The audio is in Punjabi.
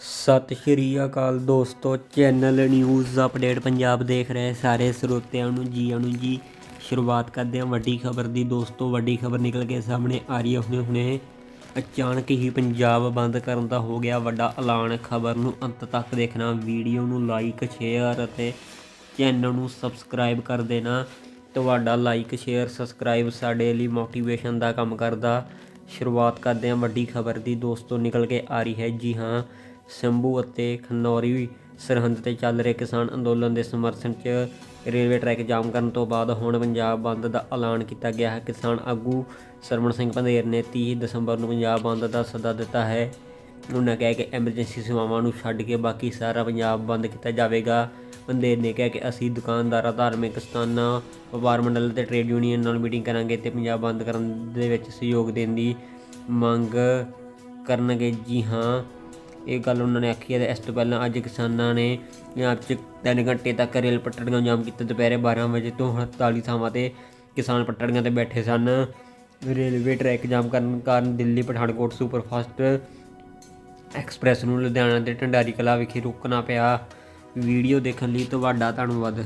ਸਤਿ ਸ਼੍ਰੀ ਅਕਾਲ ਦੋਸਤੋ ਚੈਨਲ ਨਿਊਜ਼ ਅਪਡੇਟ ਪੰਜਾਬ ਦੇਖ ਰਹੇ ਸਾਰੇ ਸਰੋਤਿਆਂ ਨੂੰ ਜੀ ਨੂੰ ਜੀ। ਸ਼ੁਰੂਆਤ ਕਰਦੇ ਹਾਂ ਵੱਡੀ ਖਬਰ ਦੀ। ਦੋਸਤੋ, ਵੱਡੀ ਖਬਰ ਨਿਕਲ ਕੇ ਸਾਹਮਣੇ ਆ ਰਹੀ ਹੈ। ਹੁਣੇ ਹੁਣੇ ਅਚਾਨਕ ਹੀ ਪੰਜਾਬ ਬੰਦ ਕਰਨ ਦਾ ਹੋ ਗਿਆ ਵੱਡਾ ਐਲਾਨ। ਖਬਰ ਨੂੰ ਅੰਤ ਤੱਕ ਦੇਖਣਾ, ਵੀਡੀਓ ਨੂੰ ਲਾਈਕ ਸ਼ੇਅਰ ਅਤੇ ਚੈਨਲ ਨੂੰ ਸਬਸਕ੍ਰਾਈਬ ਕਰ ਦੇਣਾ। ਤੁਹਾਡਾ ਲਾਈਕ ਸ਼ੇਅਰ ਸਬਸਕ੍ਰਾਈਬ ਸਾਡੇ ਲਈ ਮੋਟੀਵੇਸ਼ਨ ਦਾ ਕੰਮ ਕਰਦਾ। ਸ਼ੁਰੂਆਤ ਕਰਦੇ ਹਾਂ ਵੱਡੀ ਖਬਰ ਦੀ। ਦੋਸਤੋ, ਨਿਕਲ ਕੇ ਆ ਰਹੀ ਹੈ ਜੀ ਹਾਂ। ਸੰਭੂ ਅਤੇ ਖਨੌਰੀ ਸਰਹੰਦ ਤੇ ਚੱਲ ਰਹੇ ਕਿਸਾਨ ਅੰਦੋਲਨ ਦੇ ਸਮਰਥਨ 'ਚ ਰੇਲਵੇ ਟਰੈਕ ਜਾਮ ਕਰਨ ਤੋਂ ਬਾਅਦ ਹੁਣ ਪੰਜਾਬ ਬੰਦ ਦਾ ਐਲਾਨ ਕੀਤਾ ਗਿਆ ਹੈ। ਕਿਸਾਨ ਆਗੂ ਸਰਵਣ ਸਿੰਘ ਪੰਧੇਰ ਨੇ 30 ਦਸੰਬਰ ਨੂੰ ਪੰਜਾਬ ਬੰਦ ਦਾ ਸੱਦਾ ਦਿੱਤਾ ਹੈ। ਉਹਨਾਂ ਕਿਹਾ ਕਿ ਐਮਰਜੈਂਸੀ ਸੇਵਾਵਾਂ ਨੂੰ ਛੱਡ ਕੇ ਬਾਕੀ ਸਾਰਾ ਪੰਜਾਬ ਬੰਦ ਕੀਤਾ ਜਾਵੇਗਾ। ਪੰਧੇਰ ਨੇ ਕਿਹਾ ਕਿ ਅਸੀਂ ਦੁਕਾਨਦਾਰਾਂ, ਧਾਰਮਿਕ ਸਥਾਨਾਂ, ਵਪਾਰ ਮੰਡਲ ਤੇ ਟ੍ਰੇਡ ਯੂਨੀਅਨ ਨਾਲ ਮੀਟਿੰਗ ਕਰਾਂਗੇ ਤੇ ਪੰਜਾਬ ਬੰਦ ਕਰਨ ਦੇ ਵਿੱਚ ਸਹਿਯੋਗ ਦੇਣ ਦੀ ਮੰਗ ਕਰਨਗੇ। ਜੀ ਹਾਂ ਇਹ ਗੱਲ ਉਹਨਾਂ ਨੇ ਆਖੀ ਹੈ ਤੇ ਇਸ ਤੋਂ ਪਹਿਲਾਂ ਅੱਜ ਕਿਸਾਨਾਂ ਨੇ ਪੰਜਾਬ 'ਚ ਤਿੰਨ ਘੰਟੇ ਤੱਕ ਰੇਲ ਪਟੜੀਆਂ ਜਾਮ ਕੀਤਾ, ਦੁਪਹਿਰੇ 12 ਵਜੇ ਤੋਂ 48 ਥਾਵਾਂ ਤੇ ਕਿਸਾਨ ਪਟੜੀਆਂ ਤੇ ਬੈਠੇ ਸਨ। ਰੇਲਵੇ ਟਰੈਕ ਜਾਮ ਕਰਨ ਕਾਰਨ ਦਿੱਲੀ, ਪਠਾਨਕੋਟ ਸੁਪਰਫਾਸਟ ਐਕਸਪ੍ਰੈਸ ਨੂੰ ਲੁਧਿਆਣਾ ਦੇ ਢੰਡਾਰੀ ਕਲਾ ਵਿਖੇ ਰੋਕਣਾ ਪਿਆ। ਵੀਡੀਓ ਦੇਖਣ ਲਈ ਤੁਹਾਡਾ ਧੰਨਵਾਦ।